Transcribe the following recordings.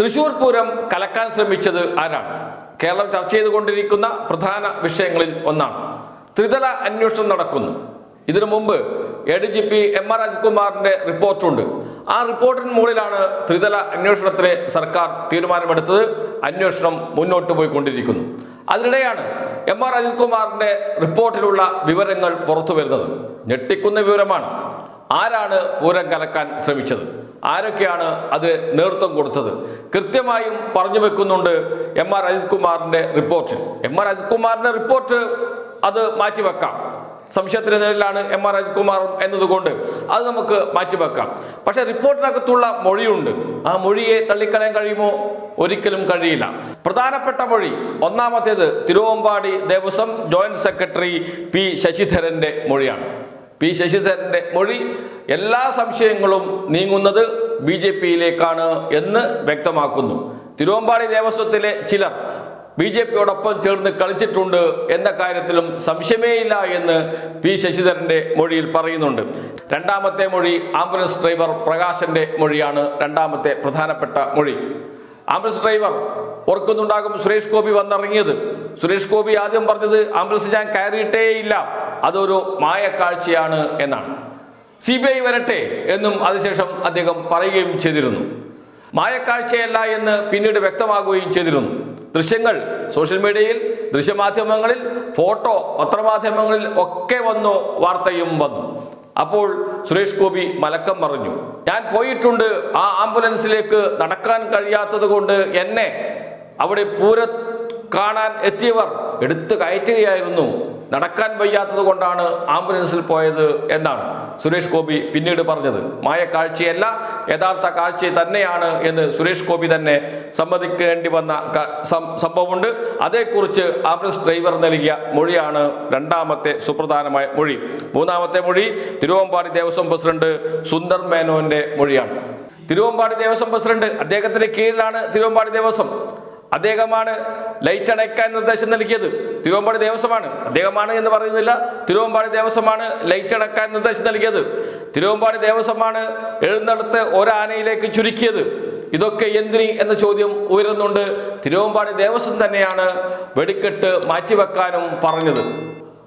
തൃശൂർ പൂരം കലക്കാൻ ശ്രമിച്ചത് ആരാണ്? കേരളം ചർച്ച ചെയ്തുകൊണ്ടിരിക്കുന്ന പ്രധാന വിഷയങ്ങളിൽ ഒന്നാണ്. ത്രിതല അന്വേഷണം നടക്കുന്നു. ഇതിനു മുമ്പ് A D G P M R രാജ്കുമാറിന്റെ റിപ്പോർട്ടുണ്ട്. ആ റിപ്പോർട്ടിന് മുകളിലാണ് ത്രിതല അന്വേഷണത്തിന് സർക്കാർ തീരുമാനമെടുത്തത്. അന്വേഷണം മുന്നോട്ട് പോയിക്കൊണ്ടിരിക്കുന്നു. അതിനിടെയാണ് എം ആർ അജിത്കുമാറിന്റെ റിപ്പോർട്ടിലുള്ള വിവരങ്ങൾ പുറത്തു വരുന്നത്. ഞെട്ടിക്കുന്ന വിവരമാണ്. ആരാണ് പൂരം കലക്കാൻ ശ്രമിച്ചത്? ആരൊക്കെയാണ് അത് നേതൃത്വം കൊടുത്തത്? കൃത്യമായും പറഞ്ഞു വെക്കുന്നുണ്ട് എം ആർ അജിത് കുമാറിന്റെ റിപ്പോർട്ടിൽ. എം ആർ അജിത് റിപ്പോർട്ട് അത് മാറ്റിവെക്കാം സംശയത്തിന് നിലയിലാണ് എം ആർ അജിത്കുമാറും എന്നതുകൊണ്ട് അത് നമുക്ക് മാറ്റിവെക്കാം പക്ഷെ റിപ്പോർട്ടിനകത്തുള്ള മൊഴിയുണ്ട്. ആ മൊഴിയെ തള്ളിക്കളയാൻ കഴിയുമോ? ഒരിക്കലും കഴിയില്ല. പ്രധാനപ്പെട്ട മൊഴി ഒന്നാമത്തേത് Thiruvambadi Devaswom joint secretary P ശശിധരന്റെ മൊഴിയാണ്. പി ശശിധരന്റെ മൊഴി എല്ലാ സംശയങ്ങളും നീങ്ങുന്നത് ബി ജെ പിയിലേക്കാണ് എന്ന് വ്യക്തമാക്കുന്നു. തിരുവമ്പാടി ദേവസ്വത്തിലെ ചിലർ ബി ജെ പിയോടൊപ്പം ചേർന്ന് കളിച്ചിട്ടുണ്ട് എന്ന കാര്യത്തിലും സംശയമേയില്ല എന്ന് പി ശശിധരന്റെ മൊഴിയിൽ പറയുന്നുണ്ട്. രണ്ടാമത്തെ മൊഴി ആംബുലൻസ് ഡ്രൈവർ പ്രകാശന്റെ മൊഴിയാണ് രണ്ടാമത്തെ പ്രധാനപ്പെട്ട മൊഴി. ആംബുലൻസ് ഡ്രൈവർ ഓർക്കുന്നുണ്ടാകും സുരേഷ് ഗോപി വന്നിറങ്ങിയത്. സുരേഷ് ഗോപി ആദ്യം പറഞ്ഞത് ആംബുലൻസ് ഞാൻ കയറിയിട്ടേ ഇല്ല അതൊരു മായക്കാഴ്ചയാണ് എന്നാണ്. സി ബി ഐ വരട്ടെ എന്നും അതിനുശേഷം അദ്ദേഹം പറയുകയും ചെയ്തിരുന്നു. മായക്കാഴ്ചയല്ല എന്ന് പിന്നീട് വ്യക്തമാകുകയും ചെയ്തിരുന്നു. ദൃശ്യങ്ങൾ സോഷ്യൽ മീഡിയയിൽ ദൃശ്യമാധ്യമങ്ങളിൽ ഫോട്ടോ പത്രമാധ്യമങ്ങളിൽ ഒക്കെ വന്നു വാർത്തയും വന്നു. അപ്പോൾ സുരേഷ് ഗോപി മലക്കം പറഞ്ഞു ഞാൻ പോയിട്ടുണ്ട് ആ ആംബുലൻസിലേക്ക് നടക്കാൻ കഴിയാത്തത് കൊണ്ട് എന്നെ അവിടെ പൂര കാണാൻ എത്തിയവർ എടുത്തു കയറ്റുകയായിരുന്നു. നടക്കാൻ വയ്യാത്തത് കൊണ്ടാണ് ആംബുലൻസിൽ പോയത് എന്നാണ് സുരേഷ് ഗോപി പിന്നീട് പറഞ്ഞത്. മായ കാഴ്ചയല്ല യഥാർത്ഥ കാഴ്ച തന്നെയാണ് എന്ന് സുരേഷ് ഗോപി തന്നെ സമ്മതിക്കേണ്ടി വന്ന സംഭവമുണ്ട്. അതേക്കുറിച്ച് ആംബുലൻസ് ഡ്രൈവർ നൽകിയ മൊഴിയാണ് രണ്ടാമത്തെ സുപ്രധാനമായ മൊഴി. മൂന്നാമത്തെ മൊഴി തിരുവമ്പാടി ദേവസ്വം പ്രസിഡന്റ് സുന്ദർ മേനോന്റെ മൊഴിയാണ്. തിരുവമ്പാടി ദേവസ്വം പ്രസിഡന്റ് അദ്ദേഹത്തിന്റെ കീഴിലാണ് തിരുവമ്പാടി ദേവസ്വം. അദ്ദേഹമാണ് ലൈറ്റ് അടയ്ക്കാൻ നിർദ്ദേശം നൽകിയത്. തിരുവമ്പാടി ദേവസ്വമാണ്. അദ്ദേഹമാണ് എന്ന് പറയുന്നില്ല. തിരുവമ്പാടി ദേവസ്വമാണ് ലൈറ്റ് അടക്കാൻ നിർദ്ദേശം നൽകിയത്. തിരുവമ്പാടി ദേവസ്വമാണ് എഴുന്നള്ളത്ത് ഒരാനയിലേക്ക് ചുരുക്കിയത്. ഇതൊക്കെ എന്തിന് എന്ന ചോദ്യം ഉയരുന്നുണ്ട്. തിരുവമ്പാടി ദേവസ്വം തന്നെയാണ് വെടിക്കെട്ട് മാറ്റിവെക്കാനും പറഞ്ഞത്.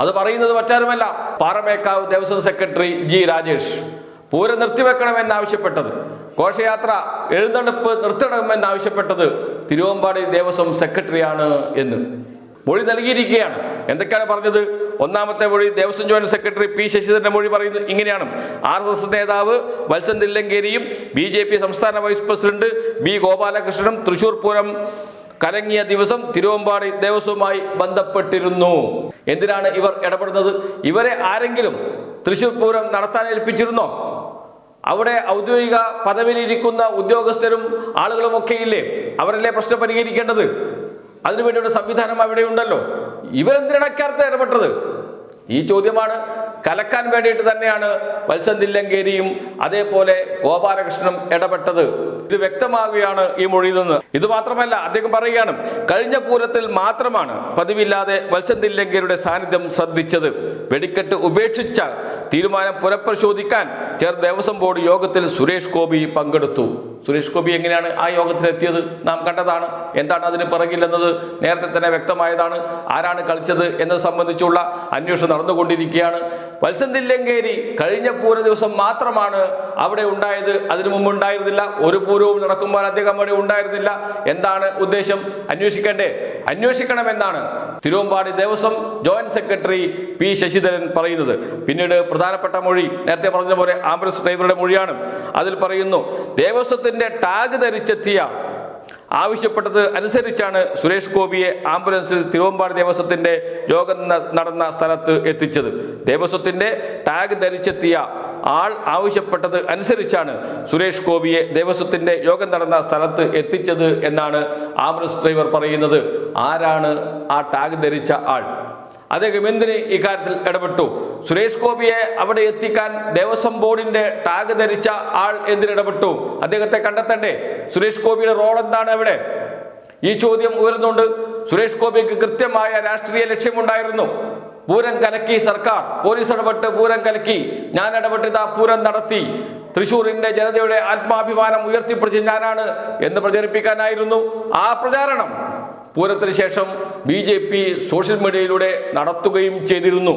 അത് പറയുന്നത് മറ്റാരുമല്ല. Paramekkavu Devaswom secretary G Rajesh. Pooram നിർത്തിവെക്കണമെന്നാവശ്യപ്പെട്ടത്. ഘോഷയാത്ര എഴുന്നള്ളിപ്പ് നിർത്തണമെന്നാവശ്യപ്പെട്ടത് തിരുവമ്പാടി ദേവസ്വം സെക്രട്ടറിയാണ് എന്ന് മൊഴി നൽകിയിരിക്കുകയാണ്. എന്തൊക്കെയാണ് പറഞ്ഞത്? ഒന്നാമത്തെ മൊഴി ദേവസ്വം ജോയിന്റ് സെക്രട്ടറി പി ശശിധരന്റെ മൊഴി പറയുന്നു ഇങ്ങനെയാണ്. ആർ എസ് എസ് നേതാവ് വത്സൻ തില്ലങ്കേരിയും ബി ജെ പി സംസ്ഥാന വൈസ് പ്രസിഡന്റ് ബി ഗോപാലകൃഷ്ണനും തൃശൂർ പൂരം കലങ്ങിയ ദിവസം തിരുവമ്പാടി ദേവസ്വവുമായി ബന്ധപ്പെട്ടിരുന്നു. എന്തിനാണ് ഇവർ ഇടപെടുന്നത്? ഇവരെ ആരെങ്കിലും തൃശൂർ പൂരം നടത്താൻ ഏൽപ്പിച്ചിരുന്നോ? അവിടെ ഔദ്യോഗിക പദവിയിലിരിക്കുന്ന ഉദ്യോഗസ്ഥരും ആളുകളും ഒക്കെ ഇല്ലേ അവരല്ലേ പ്രശ്നം പരിഹരിക്കേണ്ടത്? അതിനുവേണ്ടിയുള്ള സംവിധാനം അവിടെ ഉണ്ടല്ലോ. ഇവരെന്തിനാണ് ഇടപെട്ടത്? ഈ ചോദ്യമാണ് കലക്കാൻ വേണ്ടിയിട്ട് തന്നെയാണ് വത്സൻ അതേപോലെ ഗോപാലകൃഷ്ണനും ഇടപെട്ടത്. ഇത് വ്യക്തമാകുകയാണ് ഈ മൊഴിയിൽ നിന്ന്. ഇത് മാത്രമല്ല അദ്ദേഹം പറയുകയാണ് കഴിഞ്ഞ പൂരത്തിൽ മാത്രമാണ് പതിവില്ലാതെ വത്സൻ സാന്നിധ്യം ശ്രദ്ധിച്ചത്. വെടിക്കെട്ട് ഉപേക്ഷിച്ച തീരുമാനം പുനഃപരിശോധിക്കാൻ ചേർ ദേവസ്വം ബോർഡ് യോഗത്തിൽ സുരേഷ് ഗോപി പങ്കെടുത്തു. സുരേഷ് ഗോപി എങ്ങനെയാണ് ആ യോഗത്തിലെത്തിയത്? നാം കണ്ടതാണ്. എന്താണ് അതിന് പിറകില്ലെന്നത് നേരത്തെ തന്നെ വ്യക്തമായതാണ്. ആരാണ് കളിച്ചത് എന്നത് സംബന്ധിച്ചുള്ള അന്വേഷണം നടന്നുകൊണ്ടിരിക്കുകയാണ്. വത്സന്തില്ലങ്കേരി കഴിഞ്ഞ പൂര ദിവസം മാത്രമാണ് അവിടെ ഉണ്ടായത് അതിനു മുമ്പ് ഉണ്ടായിരുന്നില്ല. ഒരു പൂരവും നടക്കുമ്പോൾ അദ്ദേഹം അവിടെ ഉണ്ടായിരുന്നില്ല. എന്താണ് ഉദ്ദേശം? അന്വേഷിക്കണ്ടേ? അന്വേഷിക്കണം എന്നാണ് Thiruvambadi Devaswom joint secretary P Sasidharan പറയുന്നത്. പിന്നീട് പ്രധാനപ്പെട്ട മൊഴി നേരത്തെ പറഞ്ഞ പോലെ ആംബുലൻസ് ഡ്രൈവറുടെ മൊഴിയാണ്. അതിൽ പറയുന്നു ദേവസ്വത്തിന്റെ ടാഗ് ധരിച്ചെത്തിയ ആവശ്യപ്പെട്ടത് അനുസരിച്ചാണ് സുരേഷ് ഗോപിയെ ആംബുലൻസിൽ തിരുവമ്പാടി ദേവസ്വത്തിന്റെ യോഗം നടന്ന സ്ഥലത്ത് എത്തിച്ചത്. ദേവസ്വത്തിന്റെ ടാഗ് ധരിച്ചെത്തിയ ആൾ ആവശ്യപ്പെട്ടത് അനുസരിച്ചാണ് സുരേഷ് ഗോപിയെ ദേവസ്വത്തിന്റെ യോഗം നടന്ന സ്ഥലത്ത് എത്തിച്ചത് എന്നാണ് ആംബുലൻസ് ഡ്രൈവർ പറയുന്നത്. ആരാണ് ആ ടാഗ് ധരിച്ച ആൾ? അദ്ദേഹം എന്തിന് ഇക്കാര്യത്തിൽ ഇടപെട്ടു? സുരേഷ് ഗോപിയെ അവിടെ എത്തിക്കാൻ ദേവസ്വം ബോർഡിന്റെ ടാഗ് ധരിച്ച ആൾ എന്തിന് ഇടപെട്ടു? അദ്ദേഹത്തെ കണ്ടെത്തണ്ടേ? സുരേഷ് ഗോപിയുടെ റോൾ എന്താണ് അവിടെ? ഈ ചോദ്യം ഉയർന്നുണ്ട് സുരേഷ് ഗോപിക്ക് കൃത്യമായ രാഷ്ട്രീയ ലക്ഷ്യമുണ്ടായിരുന്നു. പൂരം കലക്കി സർക്കാർ പോലീസ് ഇടപെട്ട് പൂരം കലക്കി. ഞാൻ ഇടപെട്ട് ഇതാ പൂരം നടത്തി. തൃശൂരിന്റെ ജനതയുടെ ആത്മാഭിമാനം ഉയർത്തിപ്പിടിച്ച് ഞാനാണ് എന്ന് പ്രചരിപ്പിക്കാനായിരുന്നു ആ പ്രചാരണം. പൂരത്തിന് ശേഷം ബി ജെ പി സോഷ്യൽ മീഡിയയിലൂടെ നടത്തുകയും ചെയ്തിരുന്നു.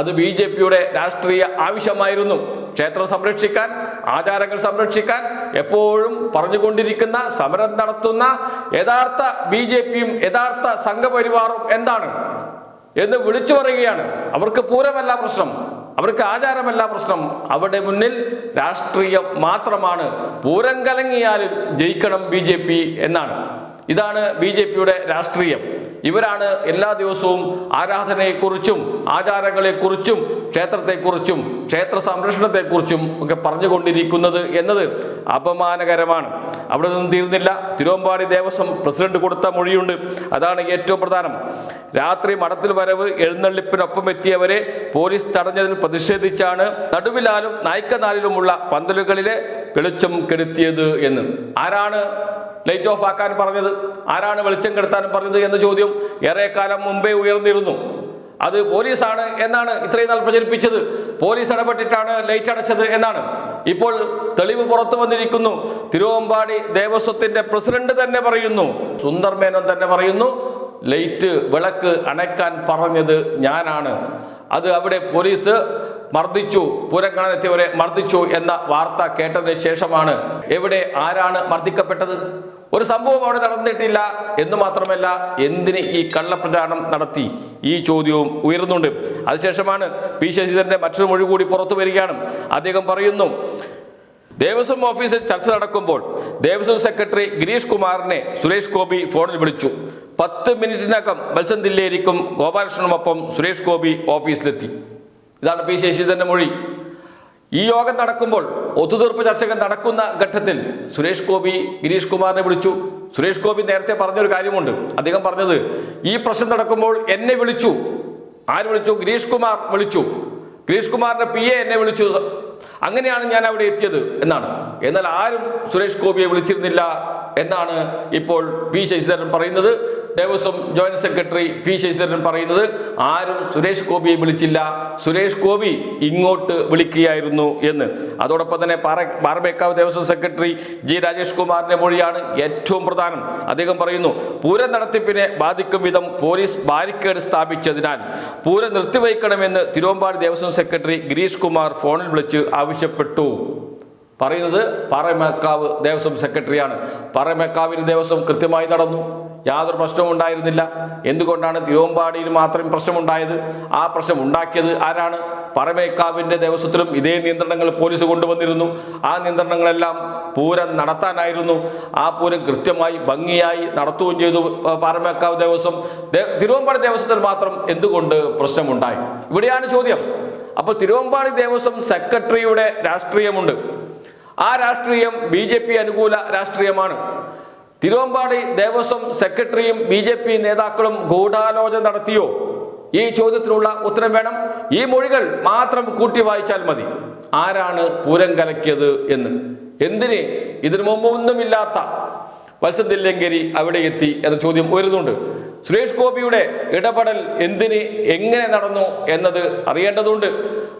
അത് ബി ജെ പിയുടെ രാഷ്ട്രീയ ആവശ്യമായിരുന്നു. ക്ഷേത്രം സംരക്ഷിക്കാൻ ആചാരങ്ങൾ സംരക്ഷിക്കാൻ എപ്പോഴും പറഞ്ഞുകൊണ്ടിരിക്കുന്ന സമരം നടത്തുന്ന യഥാർത്ഥ ബി ജെ പിയും യഥാർത്ഥ സംഘപരിവാറും എന്താണ്? എന്ന് വിളിച്ചു പറയുകയാണ്. അവർക്ക് പൂരമല്ല പ്രശ്നം. അവർക്ക് ആചാരമല്ല പ്രശ്നം. അവരുടെ മുന്നിൽ രാഷ്ട്രീയം മാത്രമാണ്. പൂരം കലങ്ങിയാലും ജയിക്കണം ബി എന്നാണ്. ഇതാണ് ബി രാഷ്ട്രീയം. ഇവരാണ് എല്ലാ ദിവസവും ആരാധനയെക്കുറിച്ചും ആചാരങ്ങളെക്കുറിച്ചും ക്ഷേത്രത്തെക്കുറിച്ചും ക്ഷേത്ര സംരക്ഷണത്തെക്കുറിച്ചും ഒക്കെ പറഞ്ഞുകൊണ്ടിരിക്കുന്നത് എന്നത് അപമാനകരമാണ്. അവിടെ നിന്നും തീർന്നില്ല. തിരുവമ്പാടി ദേവസ്വം പ്രസിഡന്റ് കൊടുത്ത മൊഴിയുണ്ട്. അതാണ് ഏറ്റവും പ്രധാനം. രാത്രി മഠത്തിൽ വരവ് എഴുന്നള്ളിപ്പിനൊപ്പം എത്തിയവരെ പോലീസ് തടഞ്ഞതിൽ പ്രതിഷേധിച്ചാണ് നടുവിലാലും നായ്ക്കനാലിലുമുള്ള പന്തലുകളിലെ വെളിച്ചം കെടുത്തിയത് എന്ന്. ആരാണ് ലൈറ്റ് ഓഫ് ആക്കാൻ പറഞ്ഞത്. ആരാണ് വെളിച്ചം കെടുത്താൻ പറഞ്ഞത് എന്ന ചോദ്യം ഏറെക്കാലം മുമ്പേ ഉയർന്നിരുന്നു. അത് പോലീസാണ് എന്നാണ് ഇത്രയും നാൾ പ്രചരിപ്പിച്ചത്. പോലീസ് ഇടപെട്ടിട്ടാണ് ലൈറ്റ് അടച്ചത് എന്നാണ്. ഇപ്പോൾ തെളിവ് പുറത്തു വന്നിരിക്കുന്നു. തിരുവമ്പാടി ദേവസ്വത്തിന്റെ പ്രസിഡന്റ് തന്നെ പറയുന്നു. സുന്ദർ മേനോൻ തന്നെ പറയുന്നു ലൈറ്റ് വിളക്ക് അണയ്ക്കാൻ പറഞ്ഞത് ഞാനാണ്. അത് അവിടെ പോലീസ് മർദ്ദിച്ചു. പൂരം കാണാനെത്തിയവരെ മർദ്ദിച്ചു എന്ന വാർത്ത കേട്ടതിന് ശേഷമാണ്. എവിടെ ആരാണ് മർദ്ദിക്കപ്പെട്ടത്? ഒരു സംഭവം അവിടെ നടന്നിട്ടില്ല എന്ന് മാത്രമല്ല എന്തിന് ഈ കള്ളപ്രചാരണം നടത്തി? ഈ ചോദ്യവും ഉയരുന്നുണ്ട്. അതിനുശേഷമാണ് പി ശശിധരന്റെ മറ്റൊരു മൊഴി കൂടി പുറത്തു വരികയാണ്. അദ്ദേഹം പറയുന്നു ദേവസ്വം ഓഫീസിൽ ചർച്ച നടക്കുമ്പോൾ ദേവസ്വം സെക്രട്ടറി ഗിരീഷ് കുമാറിനെ സുരേഷ് ഗോപി ഫോണിൽ വിളിച്ചു. പത്ത് മിനിറ്റിനകം മത്സ്യം ദില്ലേരിക്കും ഗോപാലകൃഷ്ണനുമൊപ്പം സുരേഷ് ഗോപി ഓഫീസിലെത്തി. ഇതാണ് പി ശശിധരന്റെ മൊഴി. ഈ യോഗം നടക്കുമ്പോൾ ഒത്തുതീർപ്പ് ചർച്ചകൾ നടക്കുന്ന ഘട്ടത്തിൽ സുരേഷ് ഗോപി ഗിരീഷ് കുമാറിനെ വിളിച്ചു. സുരേഷ് ഗോപി നേരത്തെ പറഞ്ഞൊരു കാര്യമുണ്ട്. അദ്ദേഹം പറഞ്ഞത് ഈ പ്രശ്നം നടക്കുമ്പോൾ എന്നെ വിളിച്ചു. ആര് വിളിച്ചു? ഗിരീഷ് കുമാർ വിളിച്ചു. ഗിരീഷ് കുമാറിന്റെ പി എ എന്നെ വിളിച്ചു. അങ്ങനെയാണ് ഞാൻ അവിടെ എത്തിയത് എന്നാണ്. എന്നാൽ ആരും സുരേഷ് ഗോപിയെ വിളിച്ചിരുന്നില്ല എന്നാണ് ഇപ്പോൾ പി ശശിധരൻ പറയുന്നത്. Devaswom joint secretary P Sasidharan പറയുന്നത്. ആരും സുരേഷ് ഗോപിയെ വിളിച്ചില്ല. സുരേഷ് ഗോപി ഇങ്ങോട്ട് വിളിക്കുകയായിരുന്നു എന്ന്. അതോടൊപ്പം തന്നെ പാറ പാറമേക്കാവ് ദേവസ്വം സെക്രട്ടറി ജി രാജേഷ് കുമാറിന്റെ മൊഴിയാണ് ഏറ്റവും പ്രധാനം. അദ്ദേഹം പറയുന്നു പൂരം നടത്തിപ്പിനെ ബാധിക്കും വിധം പോലീസ് ബാരിക്കേഡ് സ്ഥാപിച്ചതിനാൽ പൂരം നിർത്തിവയ്ക്കണമെന്ന് തിരുവമ്പാടി ദേവസ്വം സെക്രട്ടറി ഗിരീഷ് കുമാർ ഫോണിൽ വിളിച്ച് ആവശ്യപ്പെട്ടു. പറയുന്നത് പാറമേക്കാവ് ദേവസ്വം സെക്രട്ടറിയാണ്. പാറമേക്കാവിൽ ദേവസ്വം കൃത്യമായി നടന്നു. യാതൊരു പ്രശ്നവും ഉണ്ടായിരുന്നില്ല. എന്തുകൊണ്ടാണ് തിരുവമ്പാടിയിൽ മാത്രം പ്രശ്നമുണ്ടായത്? ആ പ്രശ്നം ഉണ്ടാക്കിയത് ആരാണ്? പറമേക്കാവിന്റെ ദേവസ്വത്തിലും ഇതേ നിയന്ത്രണങ്ങൾ പോലീസ് കൊണ്ടുവന്നിരുന്നു. ആ നിയന്ത്രണങ്ങളെല്ലാം പൂരം നടത്താനായിരുന്നു. ആ പൂരം കൃത്യമായി ഭംഗിയായി നടത്തുകയും ചെയ്തു പാറമേക്കാവ് ദേവസ്വം. തിരുവമ്പാടി ദേവസ്വത്തിൽ മാത്രം എന്തുകൊണ്ട് പ്രശ്നമുണ്ടായി? ഇവിടെയാണ് ചോദ്യം. അപ്പോൾ തിരുവമ്പാടി ദേവസ്വം സെക്രട്ടറിയുടെ രാഷ്ട്രീയമുണ്ട്. ആ രാഷ്ട്രീയം ബി ജെ പി അനുകൂല രാഷ്ട്രീയമാണ്. തിരുവമ്പാടി ദേവസ്വം സെക്രട്ടറിയും ബി ജെ പി നേതാക്കളും ഗൂഢാലോചന നടത്തിയോ? ഈ ചോദ്യത്തിനുള്ള ഉത്തരം വേണം. ഈ മൊഴികൾ മാത്രം കൂട്ടി വായിച്ചാൽ മതി. ആരാണ് പൂരം കലക്കിയത് എന്ന്. എന്തിന്? ഇതിനു മുമ്പൊന്നുമില്ലാത്ത വത്സദില്ലങ്കരി അവിടെ എത്തി എന്ന ചോദ്യം ഉയരുന്നുണ്ട്. സുരേഷ് ഗോപിയുടെ ഇടപെടൽ എന്തിന് എങ്ങനെ നടന്നു എന്നത് അറിയേണ്ടതുണ്ട്.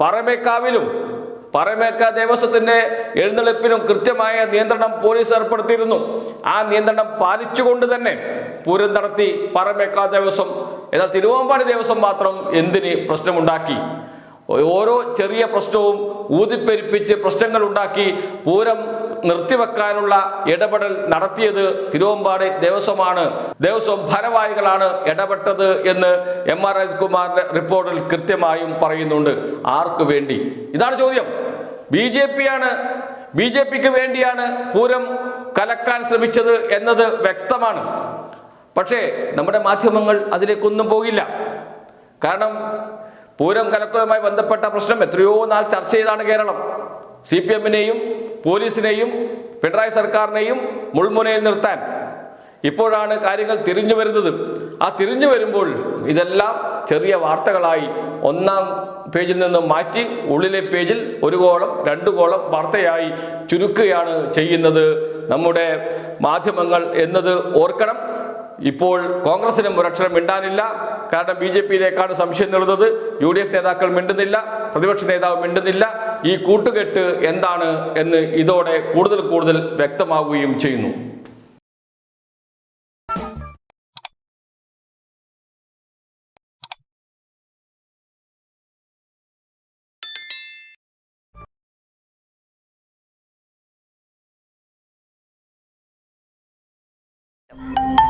പറമേക്കാവിലും പറമേക്ക ദേവസ്വത്തിന്റെ എഴുന്നള്ളിപ്പിനും കൃത്യമായ നിയന്ത്രണം പോലീസ് ഏർപ്പെടുത്തിയിരുന്നു. ആ നിയന്ത്രണം പാലിച്ചുകൊണ്ട് തന്നെ പൂരം നടത്തി പറമേക്ക ദേവസ്വം എന്നാൽ തിരുവമ്പാടി ദേവസ്വം മാത്രം എന്തിന് പ്രശ്നമുണ്ടാക്കി? ഓരോ ചെറിയ പ്രശ്നവും ഊതിപ്പെരിപ്പിച്ച് പ്രശ്നങ്ങൾ ഉണ്ടാക്കി പൂരം നിർത്തിവെക്കാനുള്ള ഇടപെടൽ നടത്തിയത് തിരുവമ്പാടി ദേവസ്വമാണ്. ദേവസ്വം ഭാരവാഹികളാണ് ഇടപെട്ടത് എന്ന് എം ആർ രാജ്കുമാറിന്റെ റിപ്പോർട്ടിൽ കൃത്യമായും പറയുന്നുണ്ട്. ആർക്കു വേണ്ടി? ഇതാണ് ചോദ്യം. ബി ജെ പി ആണ് ബി ജെ പിക്ക് വേണ്ടിയാണ് പൂരം കലക്കാൻ ശ്രമിച്ചത് എന്നത് വ്യക്തമാണ്. പക്ഷേ നമ്മുടെ മാധ്യമങ്ങൾ അതിലേക്കൊന്നും പോകില്ല. കാരണം പൂരം കലക്കവുമായി ബന്ധപ്പെട്ട പ്രശ്നം എത്രയോ നാൾ ചർച്ച ചെയ്താണ് കേരളം. സി പി എമ്മിനെയും പോലീസിനെയും പിണറായി സർക്കാരിനെയും മുൾമുനയിൽ നിർത്താൻ. ഇപ്പോഴാണ് കാര്യങ്ങൾ തിരിഞ്ഞു വരുന്നത്. ആ തിരിഞ്ഞു വരുമ്പോൾ ഇതെല്ലാം ചെറിയ വാർത്തകളായി ഒന്നാം പേജിൽ നിന്ന് മാറ്റി ഉള്ളിലെ പേജിൽ ഒരു കോളം രണ്ട് കോളം വാർത്തയായി ചുരുക്കുകയാണ് ചെയ്യുന്നത്. നമ്മുടെ മാധ്യമങ്ങൾ എന്നത് ഓർക്കണം. ഇപ്പോൾ കോൺഗ്രസിനും ഒരക്ഷരം മിണ്ടാനില്ല. കാരണം ബി ജെ പിയിലേക്കാണ് സംശയം നീളുന്നത്. യു ഡി എഫ് നേതാക്കൾ മിണ്ടുന്നില്ല. പ്രതിപക്ഷ നേതാവ് മിണ്ടുന്നില്ല. ഈ കൂട്ടുകെട്ട് എന്താണ് എന്ന് ഇതോടെ കൂടുതൽ കൂടുതൽ വ്യക്തമാവുകയും ചെയ്യുന്നു. you.